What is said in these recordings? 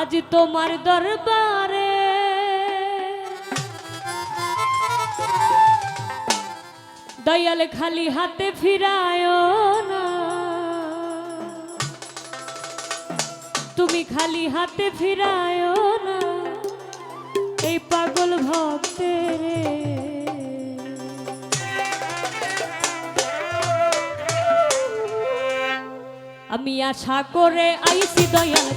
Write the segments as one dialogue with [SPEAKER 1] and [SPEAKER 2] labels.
[SPEAKER 1] আজ তোমার দরবারে। দয়াল খালি হাতে ফিরায় না। তুমি খালি হাতে ফিরায় না। এই পাগল ভক্তের আমি আশা করে আইসি দয়াল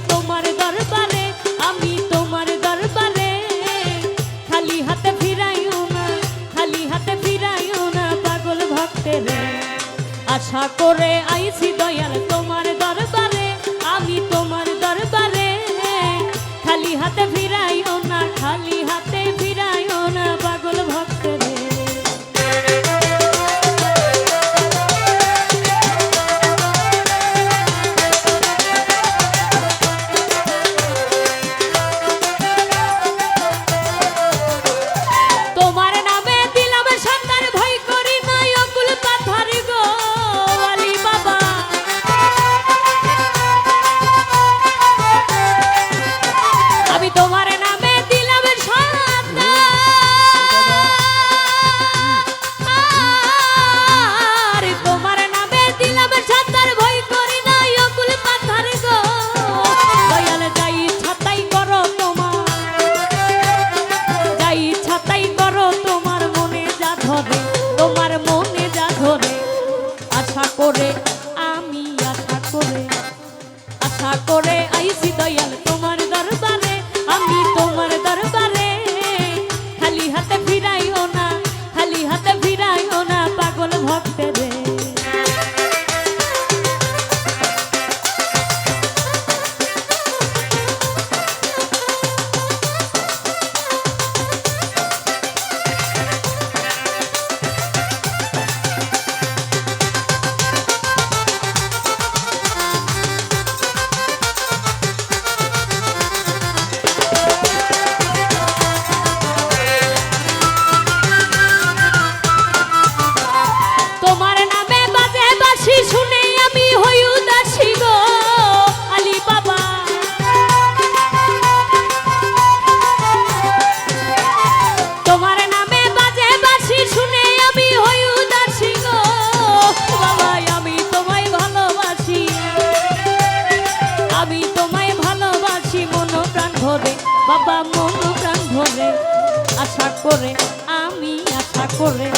[SPEAKER 1] আশা করে আমি আশা করে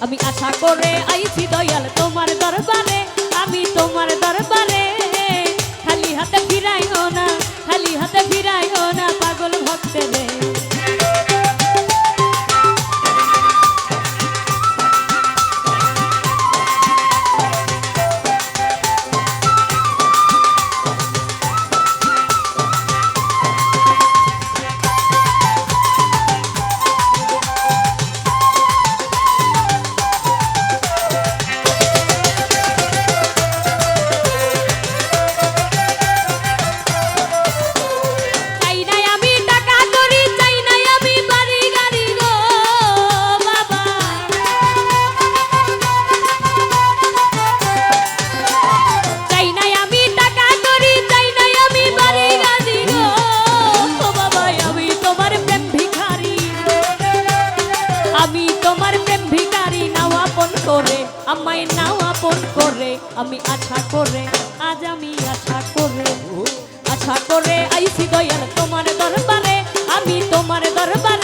[SPEAKER 1] আমি আশা করে আইছি দয়া নাও আপন করে, আমি আশা করে, আজ আমি আশা করে। আশা করে আইসি দয়াল তোমার দরবারে, আমি তোমার দরবারে।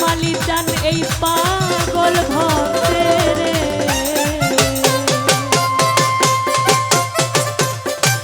[SPEAKER 1] মালিক জান এই পাগল ভক্তের